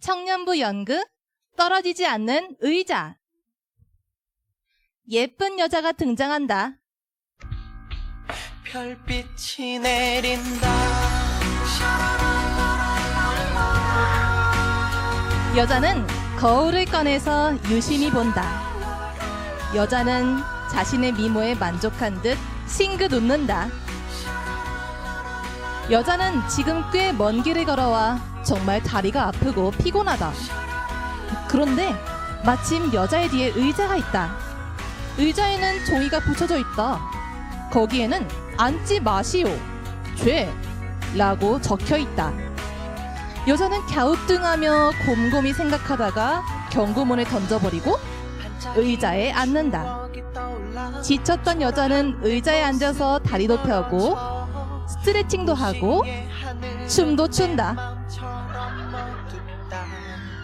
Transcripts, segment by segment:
청년부 연극 떨어지지 않는 의자 예쁜 여자가 등장한다. 별빛이 내린다 여자는 거울을 꺼내서 유심히 본다. 여자는 자신의 미모에 만족한 듯 싱긋 웃는다. 여자는 지금 꽤 먼 길을 걸어와 정말 다리가 아프고 피곤하다. 그런데 마침 여자의 뒤에 의자가 있다. 의자에는 종이가 붙여져 있다. 거기에는 앉지 마시오. 죄. 라고 적혀 있다. 여자는 갸우뚱하며 곰곰이 생각하다가 경고문을 던져버리고 의자에 앉는다. 지쳤던 여자는 의자에 앉아서 다리도 펴고 스트레칭도 하고 춤도 춘다.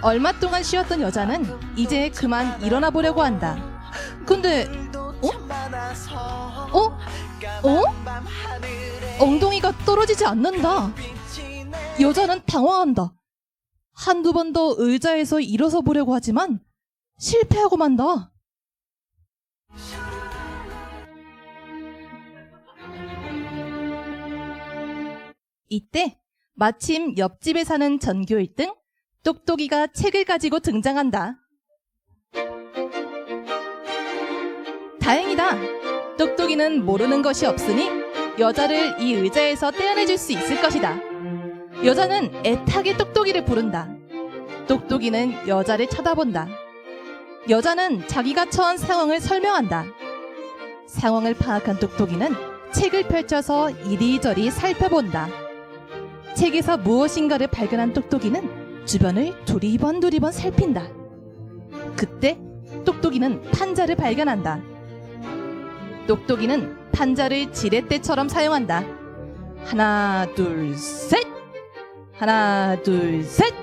얼마 동안 쉬었던 여자는 이제 그만 일어나 보려고 한다. 근데 어? 어? 어? 엉덩이가 떨어지지 않는다. 여자는 당황한다. 한두 번 더 의자에서 일어서 보려고 하지만 실패하고 만다. 이때 마침 옆집에 사는 전교 1등 똑똑이가 책을 가지고 등장한다. 다행이다. 똑똑이는 모르는 것이 없으니 여자를 이 의자에서 떼어내줄 수 있을 것이다. 여자는 애타게 똑똑이를 부른다. 똑똑이는 여자를 쳐다본다. 여자는 자기가 처한 상황을 설명한다. 상황을 파악한 똑똑이는 책을 펼쳐서 이리저리 살펴본다. 책에서 무엇인가를 발견한 똑똑이는 주변을 두리번 두리번 살핀다. 그때 똑똑이는 판자를 발견한다. 똑똑이는 판자를 지렛대처럼 사용한다. 하나, 둘, 셋! 하나, 둘, 셋!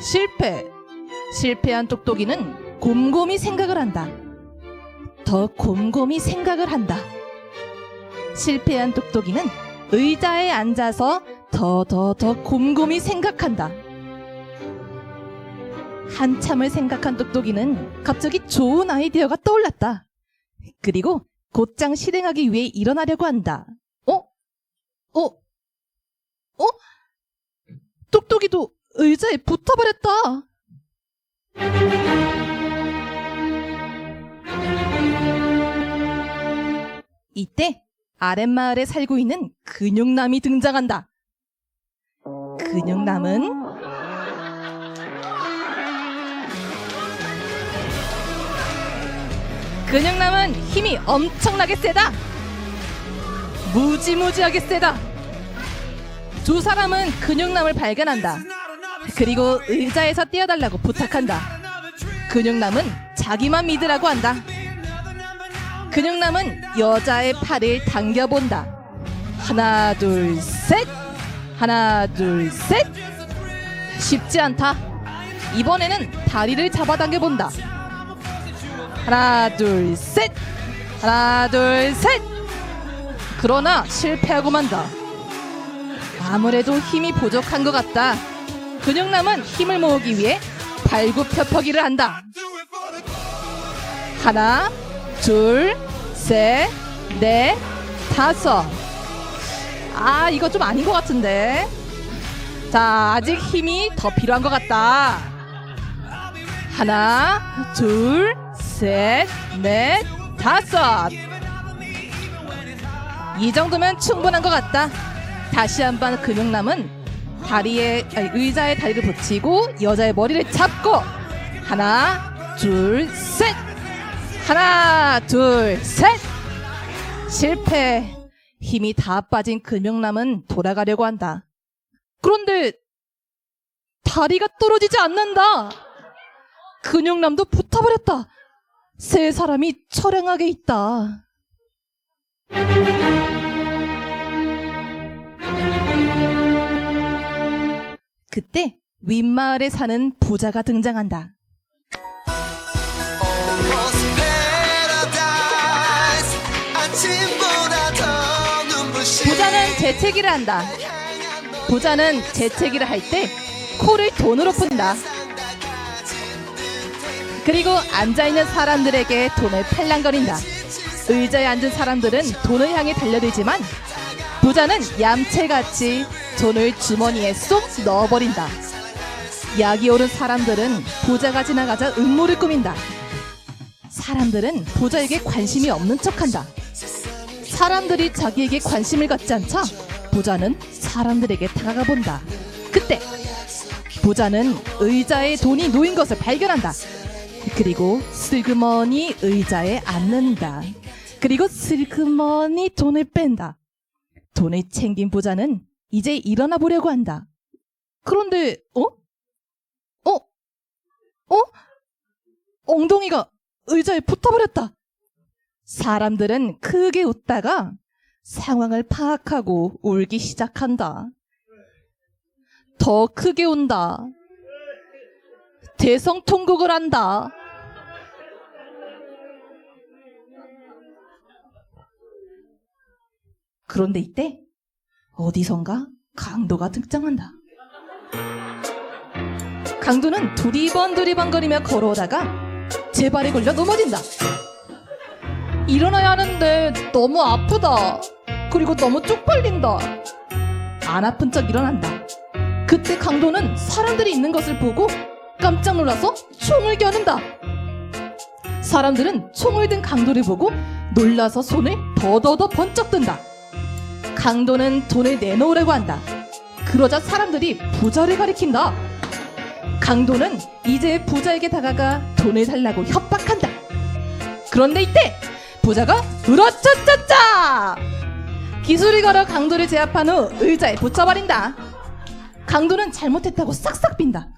실패! 실패한 똑똑이는 곰곰이 생각을 한다. 더 곰곰이 생각을 한다. 실패한 똑똑이는 의자에 앉아서 더더더 곰곰이 생각한다. 한참을 생각한 똑똑이는 갑자기 좋은 아이디어가 떠올랐다. 그리고 곧장 실행하기 위해 일어나려고 한다. 어? 어? 어? 똑똑이도 의자에 붙어버렸다. 이때 아랫마을에 살고 있는 근육남이 등장한다. 근육남은 근육남은 힘이 엄청나게 세다. 무지무지하게 세다. 두 사람은 근육남을 발견한다. 그리고 의자에서 떼어달라고 부탁한다. 근육남은 자기만 믿으라고 한다. 근육남은 여자의 팔을 당겨본다. 하나, 둘, 셋! 하나, 둘, 셋! 쉽지 않다. 이번에는 다리를 잡아당겨본다. 하나, 둘, 셋! 하나, 둘, 셋! 그러나 실패하고 만다. 아무래도 힘이 부족한 것 같다. 근육남은 힘을 모으기 위해 발굽혀펴기를 한다. 하나, 둘, 셋, 넷, 다섯. 아, 이거 좀 아닌 것 같은데. 자, 아직 힘이 더 필요한 것 같다. 하나, 둘, 셋, 넷, 다섯. 이 정도면 충분한 것 같다. 다시 한번 근육남은 다리에 아니, 의자에 다리를 붙이고 여자의 머리를 잡고 하나, 둘, 셋. 하나, 둘, 셋. 실패. 힘이 다 빠진 근육남은 돌아가려고 한다. 그런데 다리가 떨어지지 않는다. 근육남도 붙어버렸다. 세 사람이 처량하게 있다. 그때 윗마을에 사는 부자가 등장한다. 부자는 재채기를 한다. 부자는 재채기를 할 때 코를 돈으로 푼다. 그리고 앉아있는 사람들에게 돈을 팔랑거린다. 의자에 앉은 사람들은 돈을 향해 달려들지만 부자는 얌체같이 돈을 주머니에 쏙 넣어버린다. 약이 오른 사람들은 부자가 지나가자 음모를 꾸민다. 사람들은 부자에게 관심이 없는 척한다. 사람들이 자기에게 관심을 갖지 않자 부자는 사람들에게 다가가 본다. 그때 부자는 의자에 돈이 놓인 것을 발견한다. 그리고 슬그머니 의자에 앉는다. 그리고 슬그머니 돈을 뺀다. 돈을 챙긴 부자는 이제 일어나 보려고 한다. 그런데 어? 어? 어? 엉덩이가 의자에 붙어버렸다. 사람들은 크게 웃다가 상황을 파악하고 울기 시작한다. 더 크게 운다. 대성통곡을 한다. 그런데 이때 어디선가 강도가 등장한다. 강도는 두리번두리번거리며 걸어오다가 제 발에 걸려 넘어진다. 일어나야 하는데 너무 아프다. 그리고 너무 쪽팔린다. 안 아픈 척 일어난다. 그때 강도는 사람들이 있는 것을 보고 깜짝 놀라서 총을 겨눈다. 사람들은 총을 든 강도를 보고 놀라서 손을 더더더 번쩍 든다. 강도는 돈을 내놓으려고 한다. 그러자 사람들이 부자를 가리킨다. 강도는 이제 부자에게 다가가 돈을 달라고 협박한다. 그런데 이때 부자가 으라차차차 기술이 걸어 강도를 제압한 후 의자에 붙여버린다. 강도는 잘못했다고 싹싹 빈다.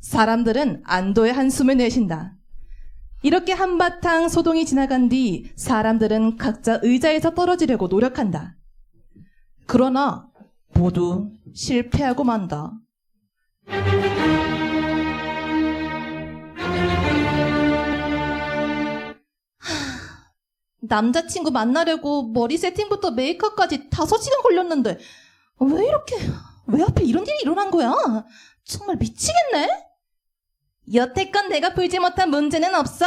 사람들은 안도의 한숨을 내쉰다. 이렇게 한바탕 소동이 지나간 뒤 사람들은 각자 의자에서 떨어지려고 노력한다. 그러나 모두 실패하고 만다. 남자친구 만나려고 머리 세팅부터 메이크업까지 5시간 걸렸는데 왜 이렇게 왜 하필 이런 일이 일어난 거야? 정말 미치겠네. 여태껏 내가 풀지 못한 문제는 없어.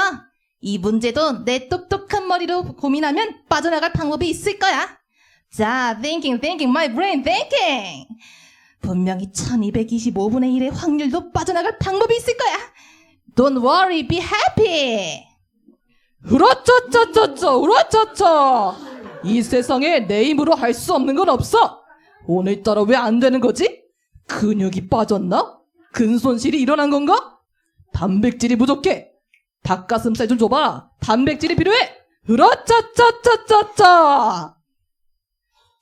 이 문제도 내 똑똑한 머리로 고민하면 빠져나갈 방법이 있을 거야. 자, thinking, thinking, my brain thinking. 분명히 1225분의 1의 확률도 빠져나갈 방법이 있을 거야. Don't worry, be happy. 으라차차차차, 으라차차. 이 세상에 내 힘으로 할 수 없는 건 없어. 오늘따라 왜 안 되는 거지? 근육이 빠졌나? 근손실이 일어난 건가? 단백질이 부족해. 닭가슴살 좀 줘봐. 단백질이 필요해. 으라차차차차차.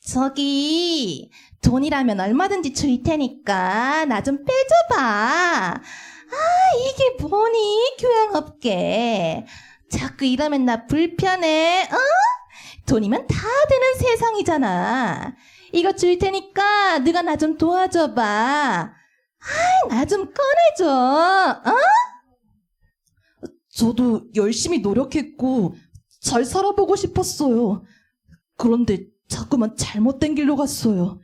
저기 돈이라면 얼마든지 줄 테니까 나 좀 빼줘봐. 아 이게 뭐니 교양 없게. 자꾸 이러면 나 불편해. 어? 돈이면 다 되는 세상이잖아. 이거 줄 테니까 네가 나 좀 도와줘봐. 아, 나 좀 꺼내줘. 어? 저도 열심히 노력했고 잘 살아보고 싶었어요. 그런데 자꾸만 잘못된 길로 갔어요.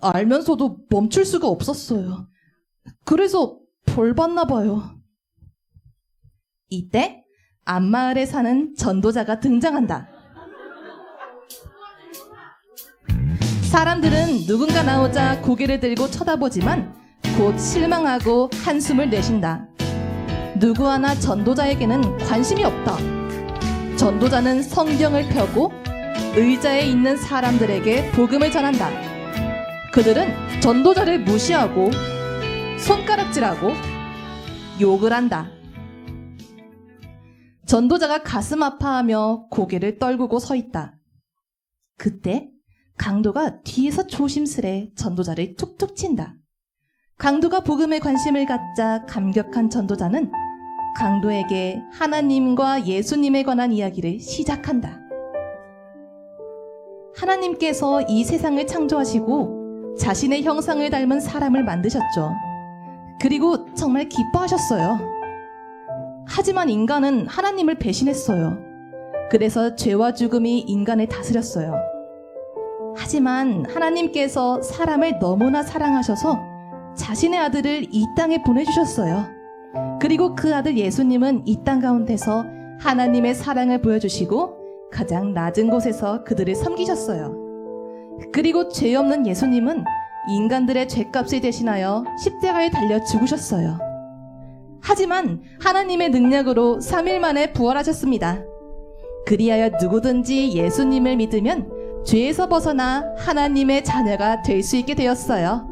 알면서도 멈출 수가 없었어요. 그래서 벌 받나 봐요. 이때 앞마을에 사는 전도자가 등장한다. 사람들은 누군가 나오자 고개를 들고 쳐다보지만 곧 실망하고 한숨을 내쉰다. 누구 하나 전도자에게는 관심이 없다. 전도자는 성경을 펴고 의자에 있는 사람들에게 복음을 전한다. 그들은 전도자를 무시하고 손가락질하고 욕을 한다. 전도자가 가슴 아파하며 고개를 떨구고 서 있다. 그때 강도가 뒤에서 조심스레 전도자를 툭툭 친다. 강도가 복음에 관심을 갖자 감격한 전도자는 강도에게 하나님과 예수님에 관한 이야기를 시작한다. 하나님께서 이 세상을 창조하시고 자신의 형상을 닮은 사람을 만드셨죠. 그리고 정말 기뻐하셨어요. 하지만 인간은 하나님을 배신했어요. 그래서 죄와 죽음이 인간을 다스렸어요. 하지만 하나님께서 사람을 너무나 사랑하셔서 자신의 아들을 이 땅에 보내주셨어요. 그리고 그 아들 예수님은 이 땅 가운데서 하나님의 사랑을 보여주시고 가장 낮은 곳에서 그들을 섬기셨어요. 그리고 죄 없는 예수님은 인간들의 죄값을 대신하여 십자가에 달려 죽으셨어요. 하지만 하나님의 능력으로 3일 만에 부활하셨습니다. 그리하여 누구든지 예수님을 믿으면 죄에서 벗어나 하나님의 자녀가 될 수 있게 되었어요.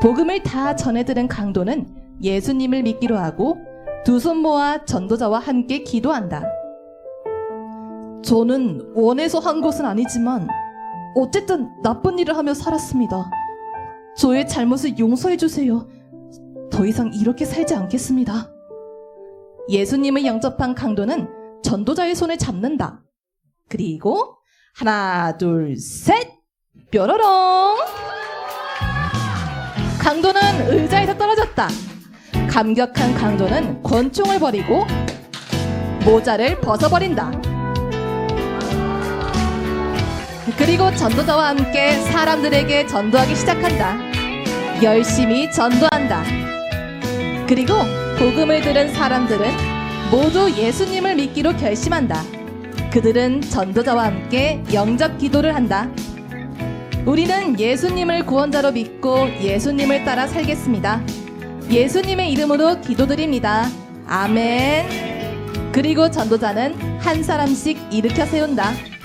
복음을 다 전해들은 강도는 예수님을 믿기로 하고 두 손 모아 전도자와 함께 기도한다. 저는 원해서 한 것은 아니지만 어쨌든 나쁜 일을 하며 살았습니다. 저의 잘못을 용서해 주세요. 더 이상 이렇게 살지 않겠습니다. 예수님을 영접한 강도는 전도자의 손을 잡는다. 그리고 하나, 둘, 셋! 뾰로롱! 강도는 의자에서 떨어졌다. 감격한 강도는 권총을 버리고 모자를 벗어버린다. 그리고 전도자와 함께 사람들에게 전도하기 시작한다. 열심히 전도한다. 그리고 복음을 들은 사람들은 모두 예수님을 믿기로 결심한다. 그들은 전도자와 함께 영접 기도를 한다. 우리는 예수님을 구원자로 믿고 예수님을 따라 살겠습니다. 예수님의 이름으로 기도드립니다. 아멘. 그리고 전도자는 한 사람씩 일으켜 세운다.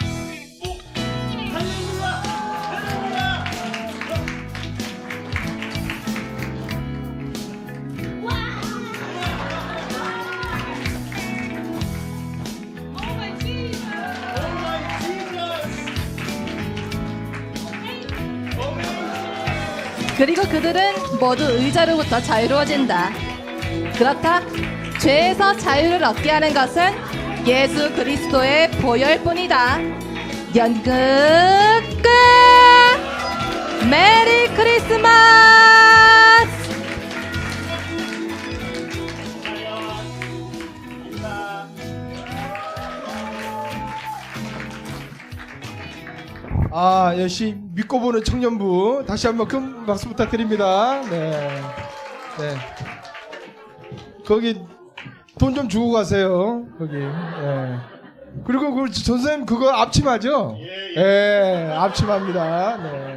그리고 그들은 모두 의자로부터 자유로워진다. 그렇다. 죄에서 자유를 얻게 하는 것은 예수 그리스도의 보혈 뿐이다. 연극 끝! 메리 크리스마스! 아 역시 믿고 보는 청년부 다시 한번 큰 박수 부탁드립니다. 네, 네. 거기 돈 좀 주고 가세요. 거기. 예. 그리고 그 전선생님 그거 앞치마죠? 예, 앞치마입니다. 네.